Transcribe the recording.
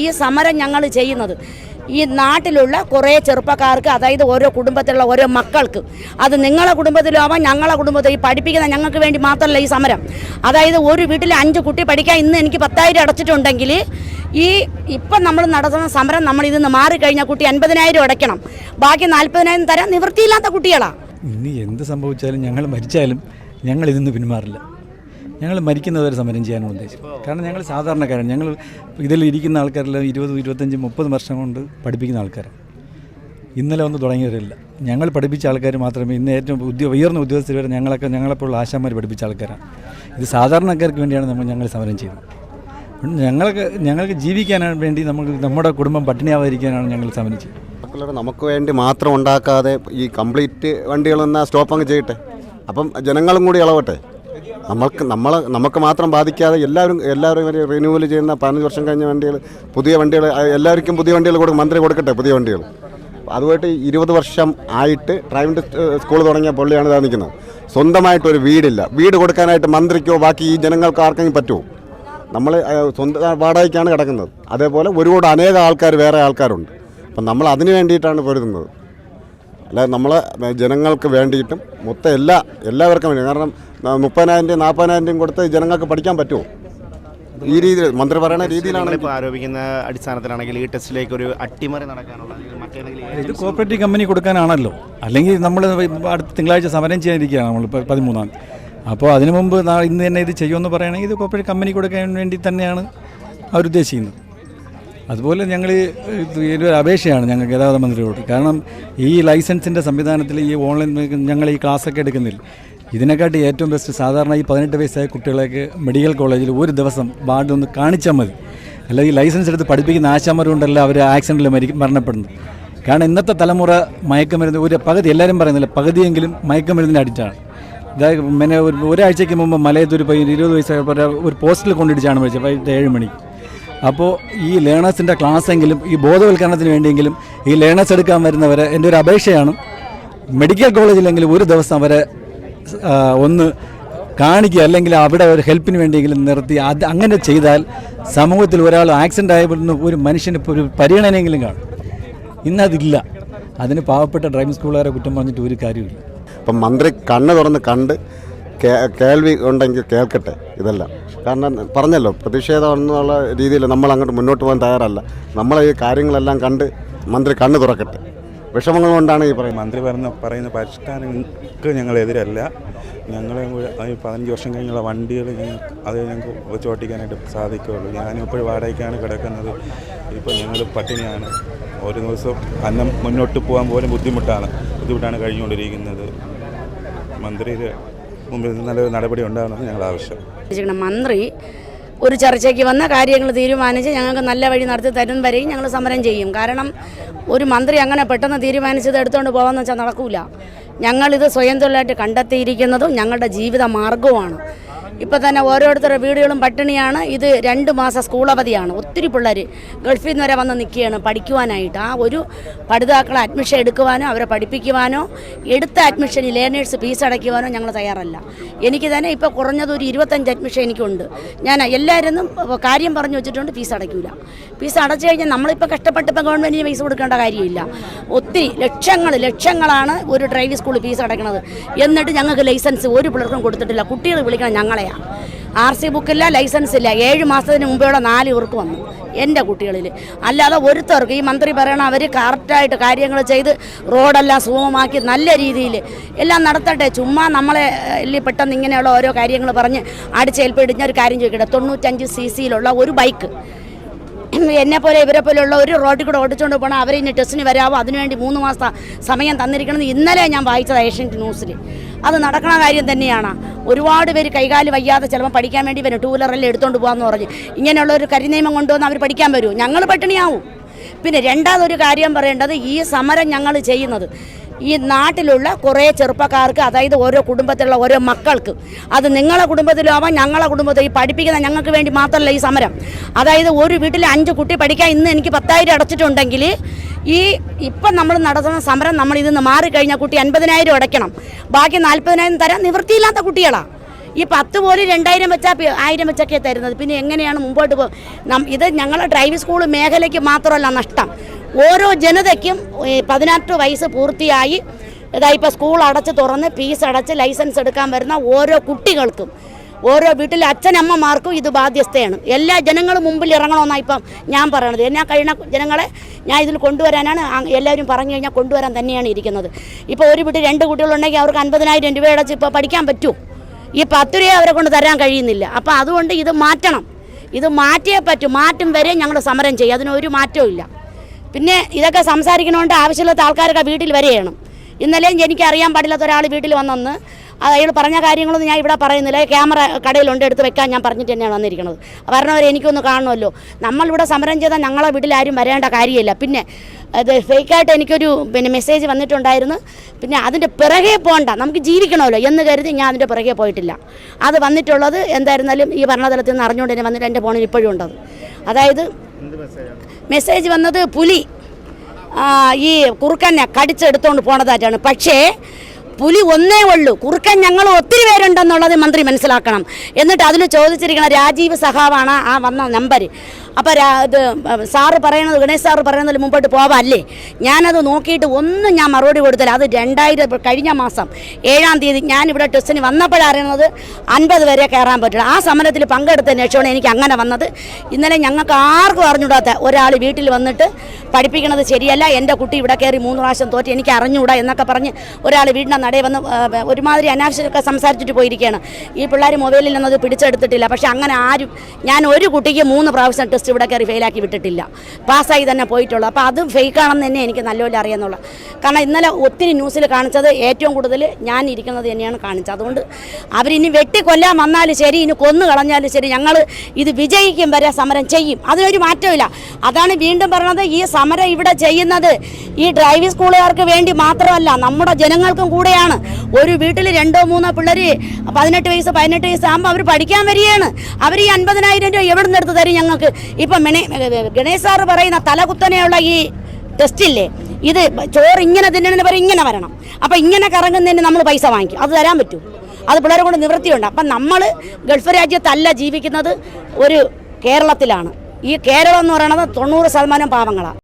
ഈ സമരം ഞങ്ങൾ ചെയ്യുന്നത്. ഈ നാട്ടിലുള്ള കുറേ ചെറുപ്പക്കാർക്ക് അതായത് ഓരോ കുടുംബത്തിലുള്ള ഓരോ മക്കൾക്ക് അത് നിങ്ങളെ കുടുംബത്തിലാവാം ഞങ്ങളെ കുടുംബത്തിൽ ഈ പഠിപ്പിക്കുന്ന ഞങ്ങൾക്ക് വേണ്ടി മാത്രമല്ല ഈ സമരം. അതായത് ഒരു വീട്ടിൽ അഞ്ച് കുട്ടി പഠിക്കാൻ ഇന്ന് എനിക്ക് പത്തായിരം അടച്ചിട്ടുണ്ടെങ്കിൽ ഈ ഇപ്പം നമ്മൾ നടത്തുന്ന സമരം നമ്മൾ ഇതിന്ന് മാറിക്കഴിഞ്ഞാൽ കുട്ടി അൻപതിനായിരം അടയ്ക്കണം. ബാക്കി നാൽപ്പതിനായിരം തരാൻ നിവൃത്തിയില്ലാത്ത കുട്ടികളാണ് ഇനി എന്ത് സംഭവിച്ചാലും ഞങ്ങൾ മരിച്ചാലും ഞങ്ങൾ ഇതിന്ന് പിന്മാറില്ല. ഞങ്ങൾ മരിക്കുന്നവരെ സമരം ചെയ്യാനാണ് ഉദ്ദേശിച്ചത്. കാരണം ഞങ്ങൾ സാധാരണക്കാരാണ്. ഞങ്ങൾ ഇതിൽ ഇരിക്കുന്ന ആൾക്കാരെല്ലാം ഇരുപത് ഇരുപത്തഞ്ച് മുപ്പത് വർഷം കൊണ്ട് പഠിപ്പിക്കുന്ന ആൾക്കാരാണ്. ഇന്നലെ ഒന്ന് തുടങ്ങിയവരില്ല. ഞങ്ങൾ പഠിപ്പിച്ച ആൾക്കാർ മാത്രമേ ഇന്ന് ഏറ്റവും ഉദ്യോ ഉയർന്ന ഉദ്യോഗസ്ഥർ വരെ ഞങ്ങളൊക്കെ ഞങ്ങളെപ്പോലുള്ള ആശാന്മാർ പഠിപ്പിച്ച ആൾക്കാരാണ്. ഇത് സാധാരണക്കാർക്ക് വേണ്ടിയാണ് നമ്മൾ ഞങ്ങൾ സമരം ചെയ്യുന്നത്. ഞങ്ങൾക്ക് ഞങ്ങൾക്ക് ജീവിക്കാനാണ് വേണ്ടി നമുക്ക് നമ്മുടെ കുടുംബം പട്ടിണിയാവാതിരിക്കാനാണ് ഞങ്ങൾ സമരം ചെയ്യുന്നത്. നമുക്ക് വേണ്ടി മാത്രം ഉണ്ടാക്കാതെ ഈ കംപ്ലീറ്റ് വണ്ടികളെന്നാ സ്റ്റോപ്പ് അങ്ങ് ചെയ്യട്ടെ. അപ്പം ജനങ്ങളും കൂടി ഇളവട്ടെ? നമ്മൾക്ക് നമ്മൾ നമുക്ക് മാത്രം ബാധിക്കാതെ എല്ലാവരും എല്ലാവരും റിന്യൂവൽ ചെയ്യുന്ന പതിനഞ്ച് വർഷം കഴിഞ്ഞ വണ്ടികൾ പുതിയ വണ്ടികൾ എല്ലാവർക്കും പുതിയ വണ്ടികൾ കൊടുക്കും മന്ത്രി കൊടുക്കട്ടെ പുതിയ വണ്ടികൾ. അതുമായിട്ട് ഇരുപത് വർഷം ആയിട്ട് ഡ്രൈവിംഗ് സ്കൂൾ തുടങ്ങിയ പുള്ളിയാണ് ഇതാ നിൽക്കുന്നത്. സ്വന്തമായിട്ട് ഒരു വീടില്ല. വീട് കൊടുക്കാനായിട്ട് മന്ത്രിക്കോ ബാക്കി ഈ ജനങ്ങൾക്കോ ആർക്കെങ്കിലും പറ്റുമോ? നമ്മൾ സ്വന്തം വാടകയ്ക്കാണ് കിടക്കുന്നത്. അതേപോലെ ഒരുപാട് അനേക ആൾക്കാർ വേറെ ആൾക്കാരുണ്ട്. അപ്പം നമ്മൾ അതിന് വേണ്ടിയിട്ടാണ് പൊരുതുന്നത്. അല്ലാതെ നമ്മൾ ജനങ്ങൾക്ക് വേണ്ടിയിട്ടും മൊത്തം എല്ലാ എല്ലാവർക്കും വേണ്ടി. കാരണം മുപ്പതിനായിരം രൂപ നാൽപ്പതിനായിരം കൊടുത്ത് ജനങ്ങൾക്ക് പഠിക്കാൻ പറ്റുമോ? ഈ രീതിയിൽ മന്ത്രി പറയുന്ന രീതിയിലാണ് ഇപ്പോൾ ആരോപിക്കുന്ന അടിസ്ഥാനത്തിലാണെങ്കിൽ ഈ ടെസ്റ്റിലേക്ക് ഒരു അട്ടിമറി നടക്കാനുള്ള ഇത് കോപ്പറേറ്റീവ് കമ്പനി കൊടുക്കാനാണല്ലോ. അല്ലെങ്കിൽ നമ്മൾ അടുത്ത തിങ്കളാഴ്ച സമരം ചെയ്യാനിരിക്കുകയാണ് നമ്മൾ ഇപ്പോൾ പതിമൂന്നാം തീയതി. അപ്പോൾ അതിനു മുമ്പ് നാ- ഇന്ന് തന്നെ ഇത് ചെയ്യുമെന്ന് പറയുകയാണെങ്കിൽ ഇത് കോപ്പറേറ്റീവ് കമ്പനി കൊടുക്കാൻ വേണ്ടി തന്നെയാണ് അവരുദ്ദേശിക്കുന്നത് അതുപോലെ ഞങ്ങൾ ഒരു അപേക്ഷയാണ് ഞങ്ങൾ ഗതാഗത മന്ത്രിയോട് കാരണം ഈ ലൈസൻസിന്റെ സംവിധാനത്തിൽ ഈ ഓൺലൈൻ ഞങ്ങൾ ഈ ക്ലാസ്സൊക്കെ എടുക്കുന്നില്ല. ഇതിനെക്കാട്ടി ഏറ്റവും ബെസ്റ്റ് സാധാരണ ഈ പതിനെട്ട് വയസ്സായ കുട്ടികളെയൊക്കെ മെഡിക്കൽ കോളേജിൽ ഒരു ദിവസം വാർഡ് ഒന്ന് കാണിച്ചാൽ മതി. അല്ലെങ്കിൽ ലൈസൻസ് എടുത്ത് പഠിപ്പിക്കുന്ന ആശാമരുണ്ടല്ല അവർ ആക്സിഡന്റിൽ മരി മരണപ്പെടുന്നത്. കാരണം ഇന്നത്തെ തലമുറ മയക്കുമരുന്ന് ഒരു പകുതി എല്ലാവരും പറയുന്നില്ല പകുതിയെങ്കിലും മയക്കുമരുന്നിന് അടിച്ചാണ് ഇതായത് പിന്നെ ഒരു ഒരാഴ്ചയ്ക്ക് മുമ്പ് മലയത്തൊരു പയ്യൻ ഇരുപത് വയസ്സായ ഒരു പോസ്റ്റിൽ കൊണ്ടിടിച്ചാണ് മരിച്ചത് വൈകിട്ട് ഏഴ് മണിക്ക്. അപ്പോൾ ഈ ലേണേഴ്സിന്റെ ക്ലാസ്സെങ്കിലും ഈ ബോധവൽക്കരണത്തിന് വേണ്ടിയെങ്കിലും ഈ ലേണേഴ്സ് എടുക്കാൻ വരുന്നവരെ എന്റെ ഒരു അപേക്ഷയാണ്. മെഡിക്കൽ കോളേജിലെങ്കിലും ഒരു ദിവസം അവരെ ഒന്ന് കാണിക്കുക അല്ലെങ്കിൽ അവിടെ ഒരു ഹെൽപ്പിന് വേണ്ടിയെങ്കിലും നിർത്തി. അത് അങ്ങനെ ചെയ്താൽ സമൂഹത്തിൽ ഒരാൾ ആക്സിഡന്റ് ആയപ്പെടുന്ന ഒരു മനുഷ്യന് ഒരു പരിഗണനയെങ്കിലും കാണും. ഇന്നതില്ല. അതിന് പാവപ്പെട്ട ഡ്രൈവിംഗ് സ്കൂളുകാരെ കുറ്റം പറഞ്ഞിട്ട് ഒരു കാര്യമില്ല അപ്പം മന്ത്രി കണ്ണ് തുറന്ന് കണ്ട് കേൾവി ഉണ്ടെങ്കിൽ കേൾക്കട്ടെ ഇതെല്ലാം. കാരണം പറഞ്ഞല്ലോ പ്രതിഷേധം എന്നുള്ള രീതിയിൽ നമ്മൾ അങ്ങോട്ട് മുന്നോട്ട് പോകാൻ തയ്യാറല്ല. നമ്മൾ ഈ കാര്യങ്ങളെല്ലാം കണ്ട് മന്ത്രി കണ്ണു തുറക്കട്ടെ. വിഷമങ്ങൾ കൊണ്ടാണ് ഈ പറയുന്നത്. മന്ത്രി പറയുന്ന പറയുന്ന പരിഷ്കാരങ്ങൾക്ക് ഞങ്ങൾ എതിരല്ല ഞങ്ങളെ കൂടെ ഈ പതിനഞ്ച് വർഷം കഴിഞ്ഞുള്ള വണ്ടികൾ ഞങ്ങൾ അത് ഞങ്ങൾക്ക് വെച്ച് ഓട്ടിക്കാനായിട്ട് സാധിക്കുകയുള്ളൂ. ഞാനിപ്പോഴും വാടകയ്ക്കാണ് കിടക്കുന്നത്. ഇപ്പോൾ ഞങ്ങൾ പട്ടിണിയാണ്. ഒരു ദിവസം അന്നം മുന്നോട്ട് പോകാൻ പോലും ബുദ്ധിമുട്ടാണ്. ബുദ്ധിമുട്ടാണ് കഴിഞ്ഞുകൊണ്ടിരിക്കുന്നത്. മന്ത്രിയുടെ മുമ്പിൽ നല്ലൊരു നടപടി ഉണ്ടാകണമെന്ന് ഞങ്ങൾ ആവശ്യം മന്ത്രി ഒരു ചർച്ചയ്ക്ക് വന്ന കാര്യങ്ങൾ തീരുമാനിച്ച് ഞങ്ങൾക്ക് നല്ല വഴി നടത്തി തരും വരെയും ഞങ്ങൾ സമരം ചെയ്യും. കാരണം ഒരു മന്ത്രി അങ്ങനെ പെട്ടെന്ന് തീരുമാനിച്ചത് എടുത്തുകൊണ്ട് പോകാമെന്ന് വെച്ചാൽ നടക്കൂല. ഞങ്ങളിത് സ്വയം തൊഴിലായിട്ട് കണ്ടെത്തിയിരിക്കുന്നതും ഞങ്ങളുടെ ജീവിത മാർഗവുമാണ്. ഇപ്പം തന്നെ ഓരോരുത്തരുടെ വീടുകളും പട്ടിണിയാണ്. ഇത് രണ്ട് മാസം സ്കൂൾ അവധിയാണ്. ഒത്തിരി പിള്ളേർ ഗൾഫിൽ നിന്ന് വരെ വന്ന് നിൽക്കുകയാണ് പഠിക്കുവാനായിട്ട്. ആ ഒരു പഠിതാക്കളെ അഡ്മിഷൻ എടുക്കുവാനോ അവരെ പഠിപ്പിക്കുവാനോ എടുത്ത അഡ്മിഷന് ലേണേഴ്സ് ഫീസ് അടയ്ക്കുവാനോ ഞങ്ങൾ തയ്യാറല്ല. എനിക്ക് തന്നെ ഇപ്പോൾ കുറഞ്ഞത് ഒരു ഇരുപത്തഞ്ച് അഡ്മിഷൻ എനിക്കുണ്ട്. ഞാൻ എല്ലാവരും കാര്യം പറഞ്ഞു വെച്ചിട്ടുണ്ട് ഫീസ് അടയ്ക്കില്ല ഫീസ് അടച്ചു കഴിഞ്ഞാൽ നമ്മളിപ്പോൾ കഷ്ടപ്പെട്ട് ഇപ്പോൾ ഗവൺമെന്റിന് ഫീസ് കൊടുക്കേണ്ട കാര്യമില്ല. ഒത്തിരി ലക്ഷങ്ങൾ ലക്ഷങ്ങളാണ് ഒരു ഡ്രൈവിംഗ് സ്കൂളിൽ ഫീസ് അടയ്ക്കുന്നത് എന്നിട്ട് ഞങ്ങൾക്ക് ലൈസൻസ് ഒരു പിള്ളേർക്കും കൊടുത്തിട്ടില്ല. കുട്ടികൾ വിളിക്കണം ആർ സി ബുക്കില്ല ലൈസൻസ് ഇല്ല. ഏഴ് മാസത്തിന് മുമ്പേയുള്ള നാല് ഇവർക്ക് വന്നു. എന്റെ കുട്ടികളിൽ. അല്ലാതെ ഒരുത്തർക്ക് ഈ മന്ത്രി പറയണം അവർ കറക്റ്റായിട്ട് കാര്യങ്ങൾ ചെയ്ത് റോഡെല്ലാം സുഗമമാക്കി നല്ല രീതിയിൽ എല്ലാം നടത്തട്ടെ. ചുമ്മാ നമ്മളെ എല്ലി പെട്ടെന്ന് ഇങ്ങനെയുള്ള ഓരോ കാര്യങ്ങൾ പറഞ്ഞ് അടിച്ചേൽപ്പിടിഞ്ഞ ഒരു കാര്യം ചോദിക്കട്ടെ. തൊണ്ണൂറ്റഞ്ച് സി സിയിലുള്ള ഒരു ബൈക്ക്. എന്നെ പോലെ ഇവരെ പോലെയുള്ള ഒരു റോഡിൽ കൂടെ ഓടിച്ചുകൊണ്ട് പോകണം അവരെ ടെസ്റ്റിന് വരാമോ അതിനുവേണ്ടി മൂന്ന് മാസം സമയം തന്നിരിക്കണമെന്ന് ഇന്നലെ ഞാൻ വായിച്ചത് ഏഷ്യന്റ് ന്യൂസിൽ അത് നടക്കണ കാര്യം തന്നെയാണ്. ഒരുപാട് പേര് കൈകാൽ വയ്യാതെ ചിലപ്പോൾ പഠിക്കാൻ വേണ്ടി വരും. ടൂ വീലറെല്ലാം എടുത്തുകൊണ്ട് പോകാമെന്ന് പറഞ്ഞ്. ഇങ്ങനെയുള്ള ഒരു കരിനിയമം കൊണ്ടുവന്ന് അവർ പഠിക്കാൻ വരും. ഞങ്ങൾ പട്ടിണിയാവും. പിന്നെ രണ്ടാമതൊരു കാര്യം പറയേണ്ടത് ഈ സമരം ഞങ്ങൾ ചെയ്യുന്നത്. ഈ നാട്ടിലുള്ള കുറേ ചെറുപ്പക്കാർക്ക് അതായത് ഓരോ കുടുംബത്തിലുള്ള ഓരോ മക്കൾക്ക് അത് നിങ്ങളെ കുടുംബത്തിലും ആവാം ഞങ്ങളെ കുടുംബത്തിൽ ഈ പഠിപ്പിക്കുന്ന ഞങ്ങൾക്ക് വേണ്ടി മാത്രമല്ല ഈ സമരം. അതായത് ഒരു വീട്ടിൽ അഞ്ച് കുട്ടി പഠിക്കാൻ ഇന്ന് എനിക്ക് പത്തായിരം അടച്ചിട്ടുണ്ടെങ്കിൽ ഈ ഇപ്പം നമ്മൾ നടത്തുന്ന സമരം നമ്മൾ ഇതിന്ന് മാറിക്കഴിഞ്ഞാൽ കുട്ടി അൻപതിനായിരം അടയ്ക്കണം. ബാക്കി നാൽപ്പതിനായിരം തരാൻ നിവൃത്തിയില്ലാത്ത കുട്ടികളാണ് ഈ പത്ത് പോലും രണ്ടായിരം വെച്ചാൽ ആയിരം വെച്ചൊക്കെ തരുന്നത്. പിന്നെ എങ്ങനെയാണ് മുമ്പോട്ട് പോകും ഇത് ഞങ്ങളെ ഡ്രൈവിംഗ് സ്കൂൾ മേഖലയ്ക്ക് മാത്രമല്ല നഷ്ടം. ഓരോ ജനതയ്ക്കും പതിനെട്ട് വയസ്സ് പൂർത്തിയായി. ഇതായി ഇപ്പോൾ സ്കൂൾ അടച്ച് തുറന്ന് ഫീസ് അടച്ച് ലൈസൻസ് എടുക്കാൻ വരുന്ന ഓരോ കുട്ടികൾക്കും ഓരോ വീട്ടിലെ അച്ഛനമ്മമാർക്കും ഇത് ബാധ്യസ്ഥയാണ്. എല്ലാ ജനങ്ങളും മുമ്പിൽ ഇറങ്ങണമെന്നാണ് ഇപ്പം ഞാൻ പറയണത്. ഞാൻ കഴിയുന്ന ജനങ്ങളെ ഞാൻ ഇതിൽ കൊണ്ടുവരാനാണ് എല്ലാവരും പറഞ്ഞു കഴിഞ്ഞാൽ കൊണ്ടുവരാൻ തന്നെയാണ് ഇരിക്കുന്നത്. ഇപ്പോൾ ഒരു വീട്ടിൽ രണ്ട് കുട്ടികളുണ്ടെങ്കിൽ അവർക്ക് അൻപതിനായിരം രൂപ ഇപ്പോൾ പഠിക്കാൻ പറ്റുമോ ഈ പത്ത് രൂപ അവരെ കൊണ്ട് തരാൻ കഴിയുന്നില്ല. അപ്പോൾ അതുകൊണ്ട് ഇത് മാറ്റണം. ഇത് മാറ്റിയേ പറ്റൂ. മാറ്റും വരെ ഞങ്ങൾ സമരം ചെയ്യും. അതിനൊരു മാറ്റവും ഇല്ല. പിന്നെ ഇതൊക്കെ സംസാരിക്കണോണ്ട് ആവശ്യമില്ലാത്ത ആൾക്കാരൊക്കെ വീട്ടിൽ വരികയാണ്. ഇന്നലെയും എനിക്ക് അറിയാൻ പാടില്ലാത്ത ഒരാൾ വീട്ടിൽ വന്നൊന്ന് അത് അയാൾ പറഞ്ഞ കാര്യങ്ങളൊന്നും ഞാൻ ഇവിടെ പറയുന്നില്ല. ക്യാമറ കടയിലുണ്ട് എടുത്ത് വെക്കാൻ ഞാൻ പറഞ്ഞിട്ട് തന്നെയാണ് വന്നിരിക്കുന്നത്. പറഞ്ഞവർ എനിക്കൊന്ന് കാണുമല്ലോ നമ്മളിവിടെ സമരം ചെയ്താൽ ഞങ്ങളെ വീട്ടിൽ ആരും വരേണ്ട കാര്യമില്ല. പിന്നെ അത് ഫേക്കായിട്ട് എനിക്കൊരു പിന്നെ മെസ്സേജ് വന്നിട്ടുണ്ടായിരുന്നു. പിന്നെ അതിന്റെ പിറകെ പോകണ്ട നമുക്ക് ജീവിക്കണമല്ലോ എന്ന് കരുതി ഞാൻ അതിന്റെ പിറകെ പോയിട്ടില്ല. അത് വന്നിട്ടുള്ളത് എന്തായിരുന്നാലും ഈ ഭരണതലത്തിൽ നിന്ന് അറിഞ്ഞുകൊണ്ട് തന്നെ വന്നിട്ട് എന്റെ ഫോണിൽ ഇപ്പോഴും ഉണ്ടത് അതായത് മെസ്സേജ്? വന്നത് പുലി ഈ കുറുക്കനെ കടിച്ചെടുത്തോണ്ട് പോണതായിട്ടാണ്. പക്ഷേ പുലി ഒന്നേ ഉള്ളൂ. കുറുക്കൻ ഞങ്ങൾ ഒത്തിരി പേരുണ്ടെന്നുള്ളത് മന്ത്രി മനസ്സിലാക്കണം. എന്നിട്ട് അതിൽ ചോദിച്ചിരിക്കുന്ന രാജീവ് സഹാവാണ് ആ വന്ന നമ്പർ അപ്പോൾ ഇത് സാറ് പറയുന്നത് ഗണേശ് സാറ് പറയുന്നതിൽ മുമ്പോട്ട് പോവാല്ലേ? ഞാനത് നോക്കിയിട്ട് ഒന്നും ഞാൻ മറുപടി കൊടുത്തില്ല. അത് രണ്ടായിരം കഴിഞ്ഞ മാസം ഏഴാം തീയതി ഞാനിവിടെ ടെസ്റ്റിന് വന്നപ്പോഴറിയുന്നത് അൻപത് വരെ കയറാൻ പറ്റില്ല. ആ സമരത്തിൽ പങ്കെടുത്തതിന് ശേഷമാണ് എനിക്ക് അങ്ങനെ വന്നത്. ഇന്നലെ ഞങ്ങൾക്ക് ആർക്കും അറിഞ്ഞൂടാത്ത ഒരാൾ വീട്ടിൽ വന്നിട്ട് പഠിപ്പിക്കുന്നത് ശരിയല്ല. എന്റെ കുട്ടി ഇവിടെ കയറി മൂന്ന് പ്രാവശ്യം തോറ്റ് എനിക്ക് അറിഞ്ഞൂടാ എന്നൊക്കെ പറഞ്ഞ് ഒരാൾ വീടിന്റെ നടയിൽ വന്ന് ഒരുമാതിരി അനാവശ്യമൊക്കെ സംസാരിച്ചിട്ട് പോയിരിക്കുകയാണ്. ഈ പിള്ളേർ മൊബൈലിൽ നിന്നത് പിടിച്ചെടുത്തിട്ടില്ല. പക്ഷേ അങ്ങനെ ആരും ഞാൻ ഒരു കുട്ടിക്ക് മൂന്ന് പ്രാവശ്യം ടെസ്റ്റ് ഇവിടെ കയറി ഫെയിലാക്കി വിട്ടിട്ടില്ല. പാസ്സായി തന്നെ പോയിട്ടുള്ളൂ. അപ്പോൾ അത് ഫേക്കാണെന്ന് തന്നെ എനിക്ക് നല്ലപോലെ അറിയാമെന്നുള്ളത് കാരണം ഇന്നലെ ഒത്തിരി ന്യൂസിൽ കാണിച്ചത് ഏറ്റവും കൂടുതൽ ഞാൻ ഇരിക്കുന്നത് തന്നെയാണ് കാണിച്ചത്. അതുകൊണ്ട് അവരിനി വെട്ടിക്കൊല്ലാൻ വന്നാലും ശരി ഇനി കൊന്നു കളഞ്ഞാലും ശരി ഞങ്ങൾ ഇത് വിജയിക്കും വരെ സമരം ചെയ്യും. അതിനൊരു മാറ്റമില്ല. അതാണ് വീണ്ടും പറഞ്ഞത് ഈ സമരം ഇവിടെ ചെയ്യുന്നത് ഈ ഡ്രൈവിംഗ് സ്കൂളുകാർക്ക് വേണ്ടി മാത്രമല്ല നമ്മുടെ ജനങ്ങൾക്കും കൂടെയാണ്. ഒരു വീട്ടിൽ രണ്ടോ മൂന്നോ പിള്ളേർ പതിനെട്ട് വയസ്സ് പതിനെട്ട് വയസ്സ് ആകുമ്പോൾ അവർ പഠിക്കാൻ വരികയാണ്. അവർ ഈ അൻപതിനായിരം രൂപ എവിടെ നിന്ന് എടുത്ത് തരും ഞങ്ങൾക്ക്? ഇപ്പം മെണേ ഗണേശ് സാറ് പറയുന്ന തലകുത്തനെയുള്ള ഈ ടെസ്റ്റില്ലേ ഇത് ചോറ് ഇങ്ങനെ തിന്നണമെന്ന് പറയും ഇങ്ങനെ വരണം. അപ്പം ഇങ്ങനെ കറങ്ങുന്നതിന് നമ്മൾ പൈസ വാങ്ങിക്കും. അത് തരാൻ പറ്റും. അത് പിള്ളേരെ കൊണ്ട് നിവൃത്തിയുണ്ട്. അപ്പം നമ്മൾ ഗൾഫ് രാജ്യത്തല്ല ജീവിക്കുന്നത് ഒരു കേരളത്തിലാണ്. ഈ കേരളം എന്ന് പറയുന്നത് തൊണ്ണൂറ് ശതമാനം പാവങ്ങളാണ്